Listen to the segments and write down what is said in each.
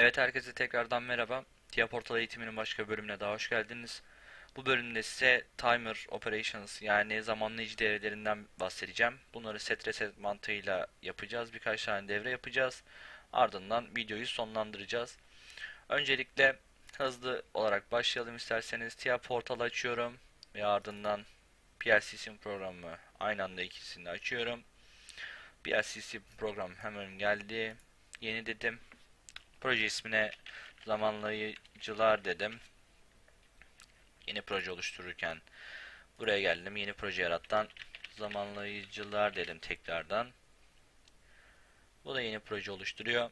Evet herkese tekrardan merhaba. TIA Portal eğitiminin başka bölümüne daha hoş geldiniz. Bu bölümde size timer operations yani zamanlayıcı devrelerinden bahsedeceğim. Bunları set reset mantığıyla yapacağız. Birkaç tane devre yapacağız. Ardından videoyu sonlandıracağız. Öncelikle hızlı olarak başlayalım isterseniz. TIA Portal açıyorum ve ardından PLC programı aynı anda ikisini açıyorum. PLC program hemen geldi. Yeni dedim. Proje ismine zamanlayıcılar dedim. Yeni proje oluştururken buraya geldim. Yeni proje yarattan zamanlayıcılar dedim tekrardan. Bu da yeni proje oluşturuyor.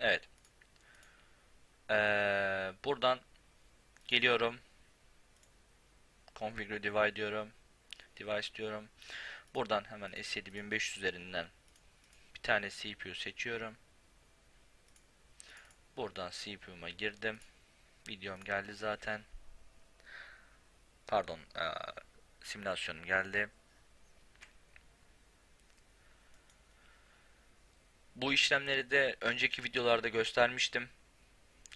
Evet. Ee, buradan geliyorum. Configure device diyorum. Device diyorum. Buradan hemen S7500 üzerinden bir tane CPU seçiyorum. Buradan CPU'ma girdim. Videom geldi zaten. Pardon, e, simülasyonum geldi. Bu işlemleri de önceki videolarda göstermiştim.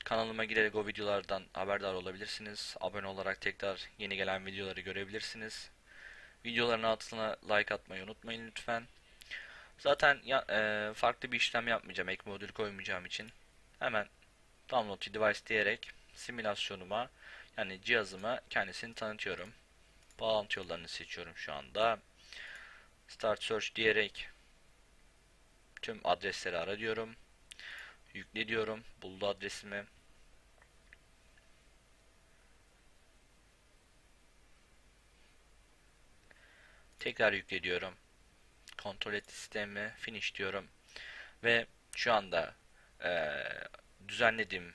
Kanalıma girerek o videolardan haberdar olabilirsiniz. Abone olarak tekrar yeni gelen videoları görebilirsiniz. Videoların altına like atmayı unutmayın lütfen. Zaten ya, e, farklı bir işlem yapmayacağım ek modül koymayacağım için. Hemen download device diyerek simülasyonuma yani cihazıma kendisini tanıtıyorum. Bağlantı yollarını seçiyorum şu anda. Start search diyerek tüm adresleri ara diyorum. Yükle diyorum. Buldu adresimi. Tekrar yükle diyorum. Kontrol et sistemi. Finish diyorum. Ve şu anda e, düzenlediğim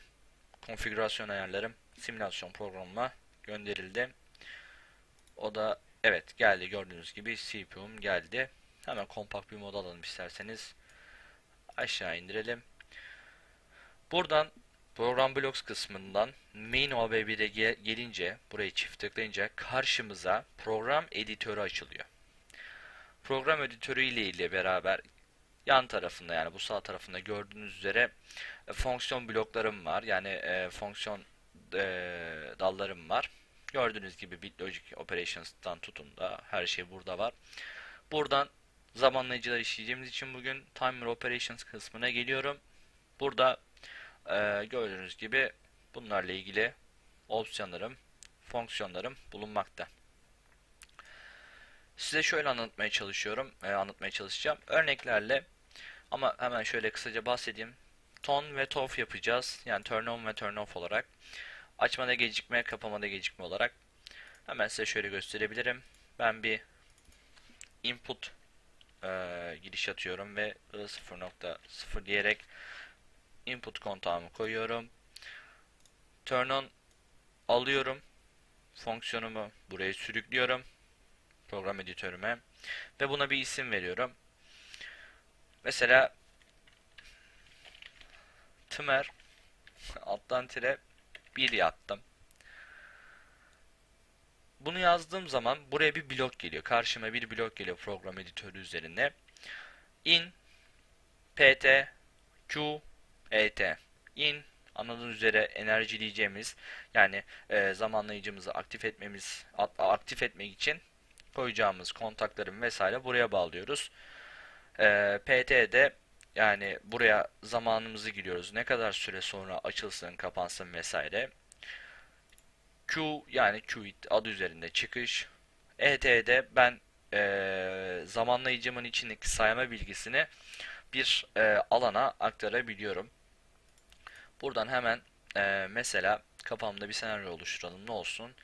konfigürasyon ayarlarım simülasyon programıma gönderildi. O da evet geldi gördüğünüz gibi CPU'm geldi. Hemen kompakt bir mod alalım isterseniz. Aşağı indirelim. Buradan Program Blocks kısmından Main OBB'de gelince burayı çift tıklayınca karşımıza program editörü açılıyor. Program editörü ile beraber yan tarafında yani bu sağ tarafında gördüğünüz üzere e, fonksiyon bloklarım var. Yani e, fonksiyon e, dallarım var. Gördüğünüz gibi BitLogic Operations'tan tutun da her şey burada var. Buradan zamanlayıcılar işleyeceğimiz için bugün Timer Operations kısmına geliyorum. Burada e, gördüğünüz gibi bunlarla ilgili opsiyonlarım, fonksiyonlarım bulunmakta. Size şöyle anlatmaya çalışıyorum, e, anlatmaya çalışacağım. Örneklerle ama hemen şöyle kısaca bahsedeyim. Ton ve tof yapacağız. Yani turn on ve turn off olarak. Açmada gecikme, kapamada gecikme olarak. Hemen size şöyle gösterebilirim. Ben bir input e, giriş atıyorum ve I0.0 diyerek input kontağımı koyuyorum. Turn on alıyorum. Fonksiyonumu buraya sürüklüyorum. Program editörüme. Ve buna bir isim veriyorum. Mesela Tümer alttan tire 1 yaptım. Bunu yazdığım zaman buraya bir blok geliyor. Karşıma bir blok geliyor program editörü üzerinde. in pt q et in anladığınız üzere enerjileyeceğimiz yani e, zamanlayıcımızı aktif etmemiz aktif etmek için koyacağımız kontakların vesaire buraya bağlıyoruz. E, PT'de yani buraya zamanımızı giriyoruz. Ne kadar süre sonra açılsın, kapansın vesaire. Q yani Qit adı üzerinde çıkış. ET'de ben e, zamanlayıcımın içindeki sayma bilgisini bir e, alana aktarabiliyorum. Buradan hemen e, mesela kafamda bir senaryo oluşturalım ne olsun.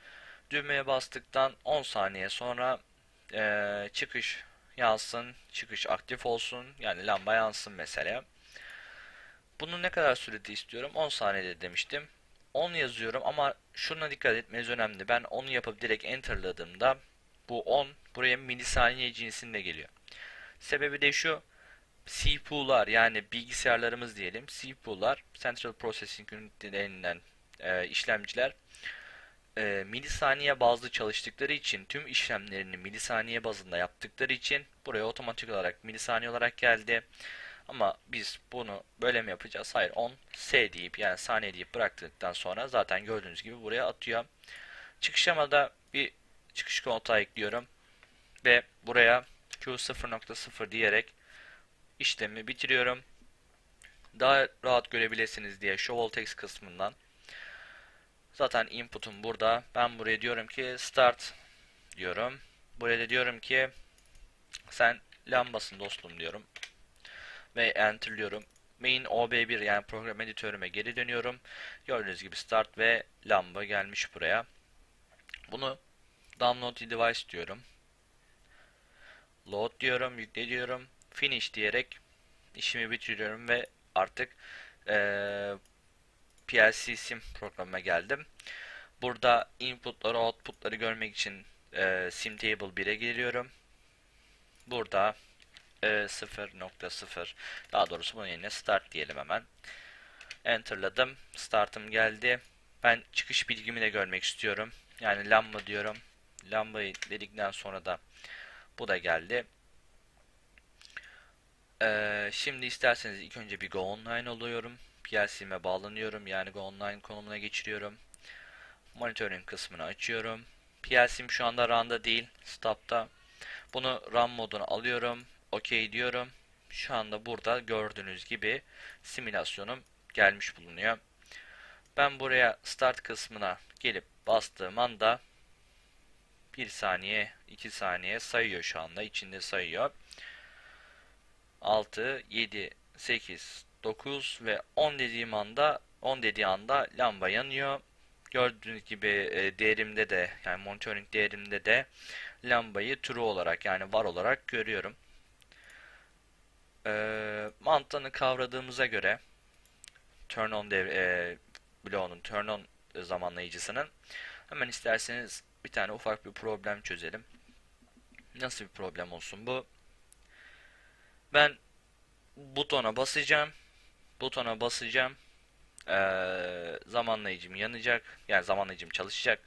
Düğmeye bastıktan 10 saniye sonra e, çıkış yansın, çıkış aktif olsun. Yani lamba yansın mesela. Bunu ne kadar sürede istiyorum? 10 saniyede demiştim. 10 yazıyorum ama şuna dikkat etmeniz önemli. Ben onu yapıp direkt enterladığımda bu 10 buraya milisaniye cinsinde geliyor. Sebebi de şu. CPU'lar yani bilgisayarlarımız diyelim. CPU'lar Central Processing Unit denilen e, işlemciler e, milisaniye bazlı çalıştıkları için tüm işlemlerini milisaniye bazında yaptıkları için buraya otomatik olarak milisaniye olarak geldi. Ama biz bunu böyle mi yapacağız? Hayır 10 S deyip yani saniye deyip bıraktıktan sonra zaten gördüğünüz gibi buraya atıyor. Çıkışamada bir çıkış kontağı ekliyorum. Ve buraya Q 0.0 diyerek işlemi bitiriyorum. Daha rahat görebilirsiniz diye Show All Text kısmından Zaten input'um burada. Ben buraya diyorum ki start diyorum. Buraya da diyorum ki sen lambasın dostum diyorum. Ve enterliyorum. Main OB1 yani program editörüme geri dönüyorum. Gördüğünüz gibi start ve lamba gelmiş buraya. Bunu download device diyorum. Load diyorum, yükle diyorum. Finish diyerek işimi bitiriyorum ve artık ee, PLC sim programına geldim. Burada inputları, outputları görmek için e, sim table 1'e geliyorum. Burada e, 0.0 daha doğrusu bunun yerine start diyelim hemen. Enterladım. Startım geldi. Ben çıkış bilgimi de görmek istiyorum. Yani lamba diyorum. Lambayı dedikten sonra da bu da geldi. Ee, şimdi isterseniz ilk önce bir go online oluyorum. PLC'me bağlanıyorum. Yani Online konumuna geçiriyorum. Monitoring kısmını açıyorum. PLC'm şu anda run'da değil. Stop'ta. Bunu run moduna alıyorum. OK diyorum. Şu anda burada gördüğünüz gibi simülasyonum gelmiş bulunuyor. Ben buraya start kısmına gelip bastığım anda 1 saniye 2 saniye sayıyor şu anda içinde sayıyor. 6 7 8 9 ve 10 dediğim anda 10 dediği anda lamba yanıyor. Gördüğünüz gibi e, değerimde de yani monitoring değerimde de lambayı true olarak yani var olarak görüyorum. E, mantığını kavradığımıza göre turn on dev, e, bloğunun turn on zamanlayıcısının hemen isterseniz bir tane ufak bir problem çözelim. Nasıl bir problem olsun bu? Ben butona basacağım butona basacağım. Ee, zamanlayıcım yanacak. Yani zamanlayıcım çalışacak.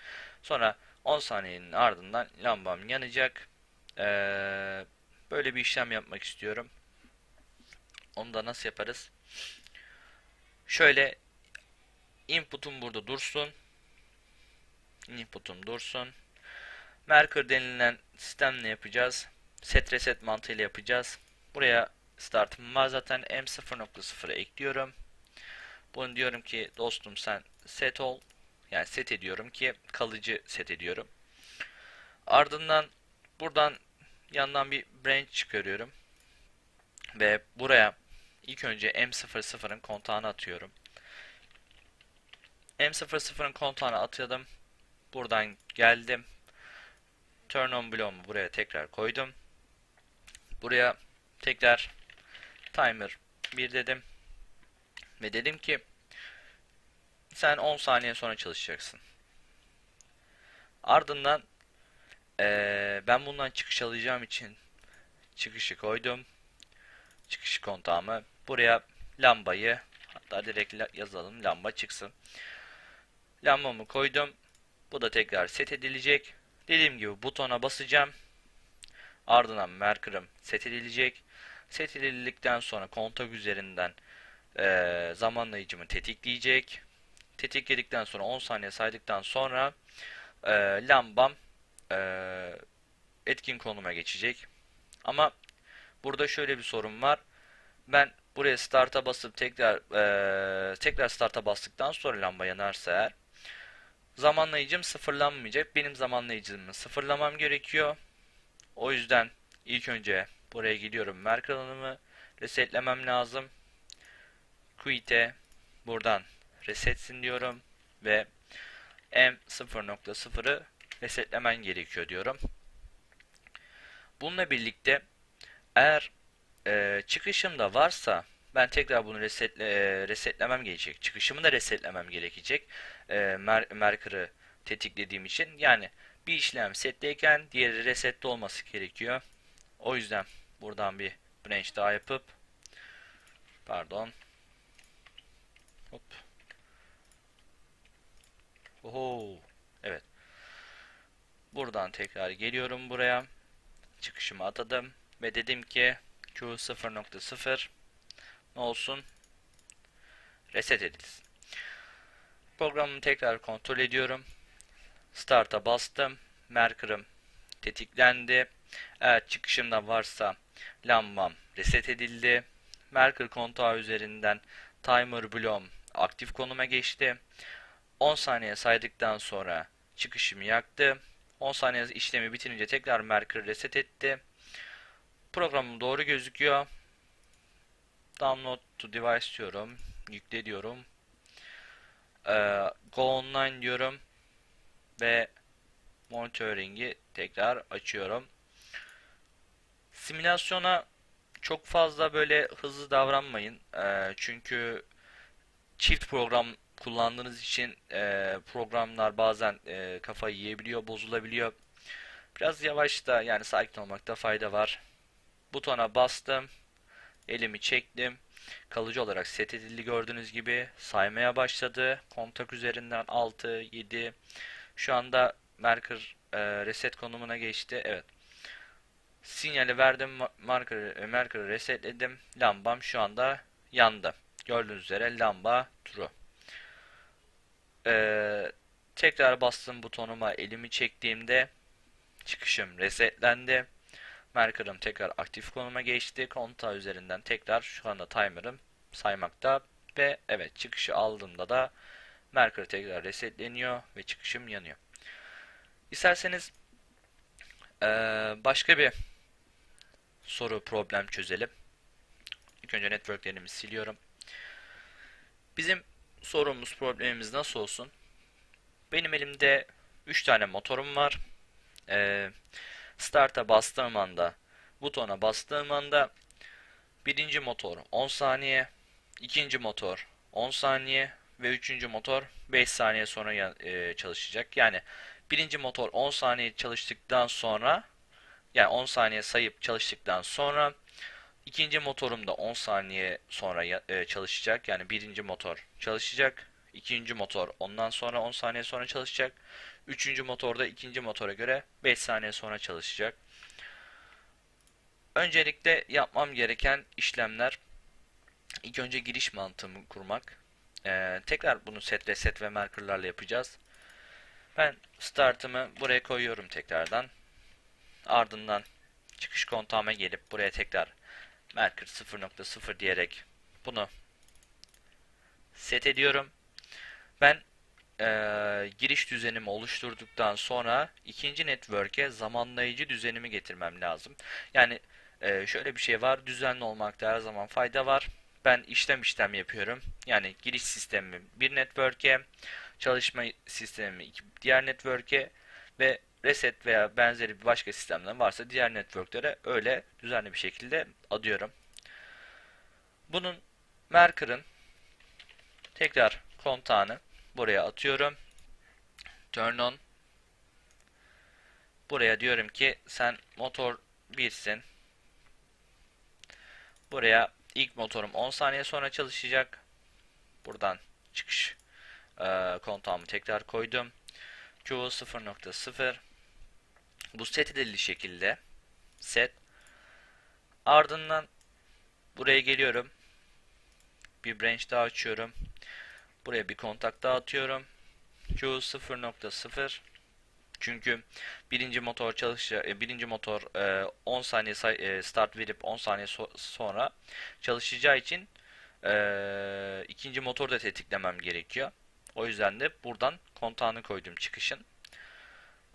Sonra 10 saniyenin ardından lambam yanacak. Ee, böyle bir işlem yapmak istiyorum. Onu da nasıl yaparız? Şöyle input'um burada dursun. Input'um dursun. Merkur denilen sistemle yapacağız. Set reset mantığıyla yapacağız. Buraya startım var zaten m0.0'a ekliyorum. Bunu diyorum ki dostum sen set ol. Yani set ediyorum ki kalıcı set ediyorum. Ardından buradan yandan bir branch çıkarıyorum. Ve buraya ilk önce M00'ın kontağını atıyorum. M00'ın kontağını atadım. Buradan geldim. Turn on bloğumu buraya tekrar koydum. Buraya tekrar timer 1 dedim. Ve dedim ki sen 10 saniye sonra çalışacaksın. Ardından ee, ben bundan çıkış alacağım için çıkışı koydum. Çıkış kontağımı. Buraya lambayı hatta direkt yazalım lamba çıksın. Lambamı koydum. Bu da tekrar set edilecek. Dediğim gibi butona basacağım. Ardından marker'ım set edilecek. Set edildikten sonra kontak üzerinden e, zamanlayıcımı tetikleyecek. Tetikledikten sonra 10 saniye saydıktan sonra e, lambam e, etkin konuma geçecek. Ama burada şöyle bir sorun var. Ben buraya start'a basıp tekrar e, tekrar start'a bastıktan sonra lamba yanarsa eğer zamanlayıcım sıfırlanmayacak. Benim zamanlayıcımı sıfırlamam gerekiyor. O yüzden ilk önce Buraya gidiyorum. Merkez alanımı resetlemem lazım. Quit'e buradan resetsin diyorum. Ve M0.0'ı resetlemen gerekiyor diyorum. Bununla birlikte eğer e, çıkışım da varsa ben tekrar bunu resetle, e, resetlemem gerekecek. Çıkışımı da resetlemem gerekecek. E, mer Merkür'ü tetiklediğim için. Yani bir işlem setteyken diğeri resette olması gerekiyor. O yüzden buradan bir branch daha yapıp pardon hop Oho. Evet. Buradan tekrar geliyorum buraya. Çıkışımı atadım ve dedim ki Q 0.0 ne olsun? Reset edilsin. Programımı tekrar kontrol ediyorum. Start'a bastım. Merkür'üm tetiklendi. Eğer çıkışımda varsa lambam reset edildi. Merkür kontağı üzerinden timer bloğum aktif konuma geçti. 10 saniye saydıktan sonra çıkışımı yaktı. 10 saniye işlemi bitirince tekrar Merkür reset etti. Programım doğru gözüküyor. Download to device diyorum. Yükle diyorum. Ee, Go online diyorum. Ve monitoring'i tekrar açıyorum. Simülasyona çok fazla böyle hızlı davranmayın. Ee, çünkü çift program kullandığınız için e, programlar bazen e, kafayı yiyebiliyor, bozulabiliyor. Biraz yavaş da yani sakin olmakta fayda var. Butona bastım. Elimi çektim. Kalıcı olarak set edildi gördüğünüz gibi. Saymaya başladı. Kontak üzerinden 6, 7. Şu anda marker e, reset konumuna geçti. Evet. Sinyali verdim. Marker'ı marker resetledim. Lambam şu anda yandı. Gördüğünüz üzere lamba true. Ee, tekrar bastım butonuma elimi çektiğimde çıkışım resetlendi. Marker'ım tekrar aktif konuma geçti. Kontağı üzerinden tekrar şu anda timer'ım saymakta ve evet çıkışı aldığımda da marker tekrar resetleniyor ve çıkışım yanıyor. İsterseniz ee, başka bir soru problem çözelim. İlk önce networklerimi siliyorum. Bizim sorumuz problemimiz nasıl olsun? Benim elimde 3 tane motorum var. Ee, start'a bastığım anda, butona bastığım anda birinci motor 10 saniye, ikinci motor 10 saniye ve üçüncü motor 5 saniye sonra e, çalışacak. Yani birinci motor 10 saniye çalıştıktan sonra yani 10 saniye sayıp çalıştıktan sonra ikinci motorum da 10 saniye sonra e, çalışacak. Yani birinci motor çalışacak. ikinci motor ondan sonra 10 saniye sonra çalışacak. Üçüncü motor da ikinci motora göre 5 saniye sonra çalışacak. Öncelikle yapmam gereken işlemler ilk önce giriş mantığımı kurmak. Ee, tekrar bunu set reset ve markerlarla yapacağız. Ben startımı buraya koyuyorum tekrardan. Ardından çıkış kontağıma gelip buraya tekrar marker 0.0 diyerek bunu set ediyorum. Ben e, giriş düzenimi oluşturduktan sonra ikinci network'e zamanlayıcı düzenimi getirmem lazım. Yani e, şöyle bir şey var. Düzenli olmakta her zaman fayda var. Ben işlem işlem yapıyorum. Yani giriş sistemimi bir network'e, çalışma sistemimi diğer network'e ve reset veya benzeri bir başka sistemler varsa diğer networklere öyle düzenli bir şekilde adıyorum. Bunun marker'ın tekrar kontağını buraya atıyorum. Turn on. Buraya diyorum ki sen motor 1'sin. Buraya ilk motorum 10 saniye sonra çalışacak. Buradan çıkış e, kontağımı tekrar koydum. Q 0.0 bu set edildi şekilde set. Ardından buraya geliyorum. Bir branch daha açıyorum. Buraya bir kontak daha atıyorum. Q 0.0 çünkü birinci motor çalışacak e, birinci motor 10 e, saniye e, start verip 10 saniye sonra çalışacağı için ikinci motoru da tetiklemem gerekiyor. O yüzden de buradan kontağını koydum çıkışın.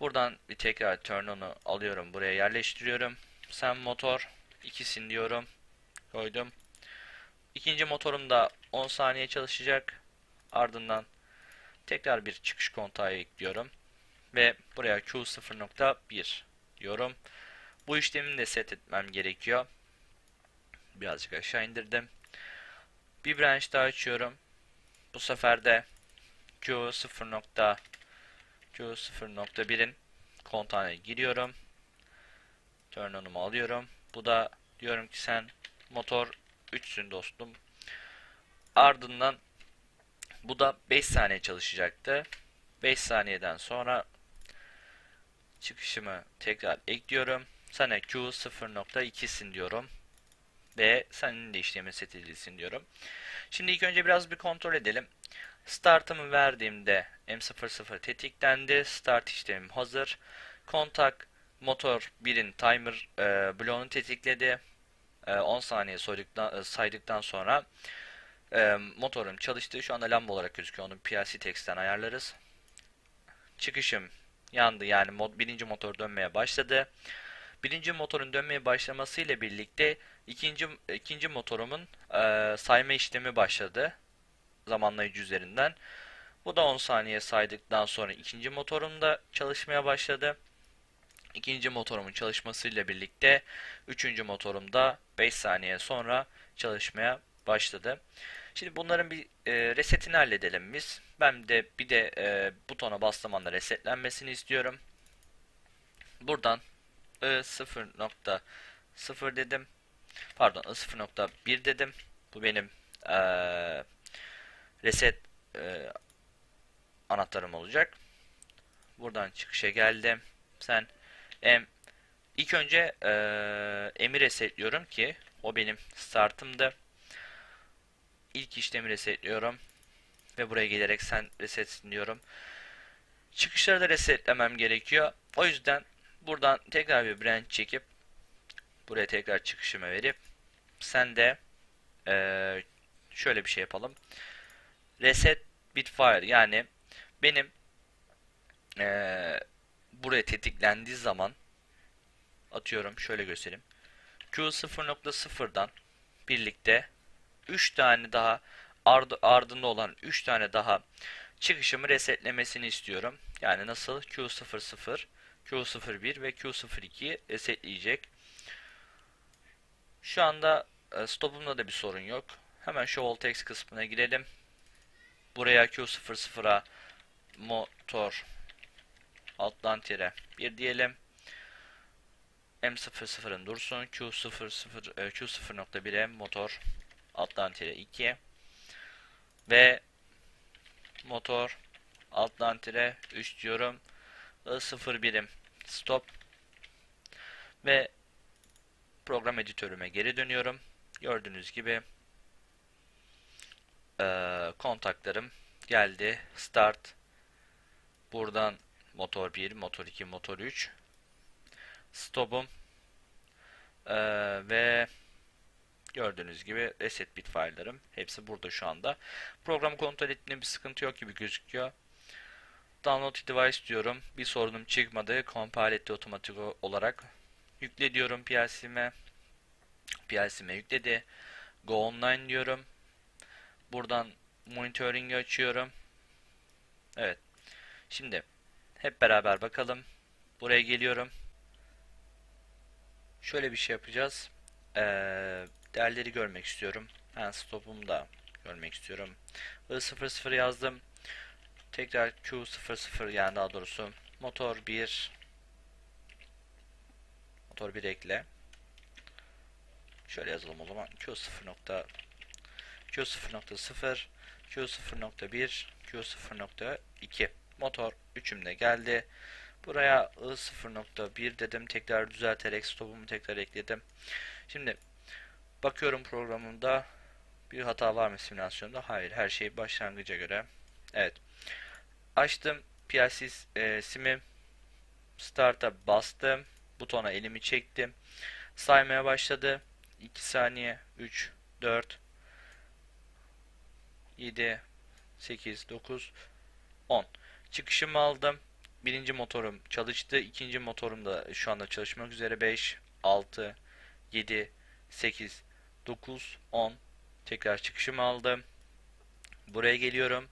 Buradan bir tekrar turn on'u alıyorum. Buraya yerleştiriyorum. Sen motor ikisini diyorum. Koydum. İkinci motorum da 10 saniye çalışacak. Ardından tekrar bir çıkış kontağı ekliyorum. Ve buraya Q 0.1 diyorum. Bu işlemi de set etmem gerekiyor. Birazcık aşağı indirdim. Bir branch daha açıyorum. Bu sefer de Q 0.1 Q0.1'in kontağına giriyorum. Turn on'umu alıyorum. Bu da diyorum ki sen motor 3'sün dostum. Ardından bu da 5 saniye çalışacaktı. 5 saniyeden sonra çıkışımı tekrar ekliyorum. Sana Q 0.2'sin diyorum. Ve senin de işlemi set edilsin diyorum. Şimdi ilk önce biraz bir kontrol edelim. Startımı verdiğimde M00 tetiklendi. Start işlemim hazır. Kontak motor 1'in timer e, bloğunu tetikledi. E, 10 saniye saydıktan, e, saydıktan sonra e, motorum çalıştı. Şu anda lamba olarak gözüküyor. Onu PLC text'ten ayarlarız. Çıkışım yandı. Yani mod, birinci motor dönmeye başladı. Birinci motorun dönmeye başlamasıyla birlikte ikinci ikinci motorumun e, sayma işlemi başladı zamanlayıcı üzerinden. Bu da 10 saniye saydıktan sonra ikinci motorum da çalışmaya başladı. İkinci motorumun çalışmasıyla birlikte üçüncü motorum da 5 saniye sonra çalışmaya başladı. Şimdi bunların bir e, resetini halledelim biz. Ben de bir de e, butona bastığım resetlenmesini istiyorum. Buradan I 0.0 dedim. Pardon I 0.1 dedim. Bu benim e, reset e, anahtarım olacak. Buradan çıkışa geldim. Sen em ilk önce e, emi resetliyorum ki o benim startımdı. İlk işlemi resetliyorum ve buraya gelerek sen resetsin diyorum. Çıkışları da resetlemem gerekiyor. O yüzden buradan tekrar bir branch çekip buraya tekrar çıkışımı verip sen de e, şöyle bir şey yapalım reset bitfire yani benim ee, buraya tetiklendiği zaman atıyorum şöyle göstereyim. Q 0.0'dan birlikte 3 tane daha ardı, ardında olan 3 tane daha çıkışımı resetlemesini istiyorum. Yani nasıl? Q00, Q01 ve Q02'yi resetleyecek. Şu anda stopumda da bir sorun yok. Hemen şu voltex kısmına girelim. Buraya Q00'a motor alttan tire 1 diyelim. M00'ın dursun. Q00 e, Q0.1'e motor alttan tire 2 ve motor alttan tire 3 diyorum. I0 birim stop ve program editörüme geri dönüyorum. Gördüğünüz gibi e, kontaklarım geldi. Start. Buradan motor 1, motor 2, motor 3. Stop'um. E, ve gördüğünüz gibi reset bit file'larım. Hepsi burada şu anda. Programı kontrol ettiğinde bir sıkıntı yok gibi gözüküyor. Download device diyorum. Bir sorunum çıkmadı. Compile etti otomatik olarak. Yükle diyorum PLC'me. PLC'me yükledi. Go online diyorum. Buradan monitoring'i açıyorum. Evet. Şimdi hep beraber bakalım. Buraya geliyorum. Şöyle bir şey yapacağız. Ee, değerleri görmek istiyorum. Ben stopumu da görmek istiyorum. I00 yazdım. Tekrar Q00 yani daha doğrusu motor 1 motor 1 ekle. Şöyle yazalım o zaman. Q0. Q0.0, Q0.1, Q0.2 motor 3'üm de geldi. Buraya I0.1 dedim. Tekrar düzelterek stopumu tekrar ekledim. Şimdi bakıyorum programımda bir hata var mı simülasyonda? Hayır. Her şey başlangıca göre. Evet. Açtım. PLC e, sim'i start'a bastım. Butona elimi çektim. Saymaya başladı. 2 saniye. 3, 4, 7, 8, 9, 10. Çıkışımı aldım. Birinci motorum çalıştı. İkinci motorum da şu anda çalışmak üzere. 5, 6, 7, 8, 9, 10. Tekrar çıkışımı aldım. Buraya geliyorum.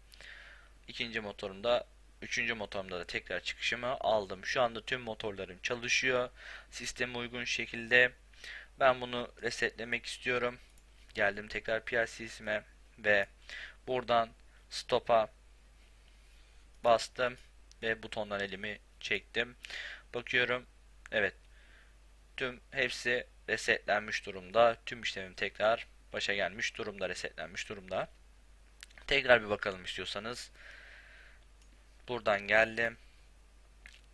İkinci motorumda Üçüncü motorumda da tekrar çıkışımı aldım. Şu anda tüm motorlarım çalışıyor. Sisteme uygun şekilde. Ben bunu resetlemek istiyorum. Geldim tekrar PLC'sime ve Buradan stop'a bastım ve butondan elimi çektim. Bakıyorum. Evet. Tüm hepsi resetlenmiş durumda. Tüm işlemim tekrar başa gelmiş durumda, resetlenmiş durumda. Tekrar bir bakalım istiyorsanız. Buradan geldim.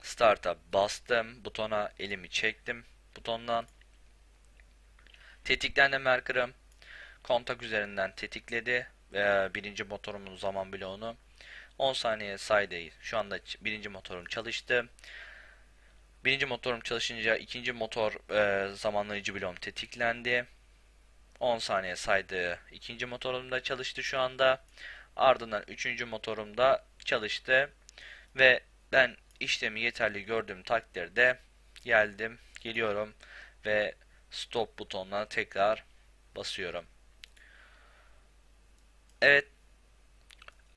Start'a bastım. Butona elimi çektim. Butondan. Tetiklendi marker'ım. Kontak üzerinden tetikledi. Ve birinci motorumun zaman bloğunu 10 saniye saydı. Şu anda birinci motorum çalıştı. Birinci motorum çalışınca ikinci motor e, zamanlayıcı bloğum tetiklendi. 10 saniye saydı. İkinci motorum da çalıştı şu anda. Ardından üçüncü motorum da çalıştı. Ve ben işlemi yeterli gördüğüm takdirde geldim, geliyorum ve stop butonuna tekrar basıyorum. Evet,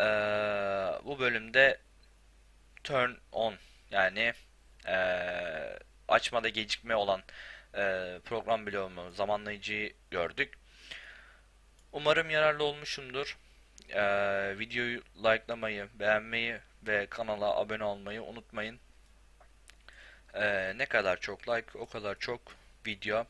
eee, bu bölümde turn on yani eee, açmada gecikme olan eee, program bloğumu zamanlayıcıyı gördük. Umarım yararlı olmuşumdur. Eee, videoyu likelamayı, beğenmeyi ve kanala abone olmayı unutmayın. Eee, ne kadar çok like o kadar çok video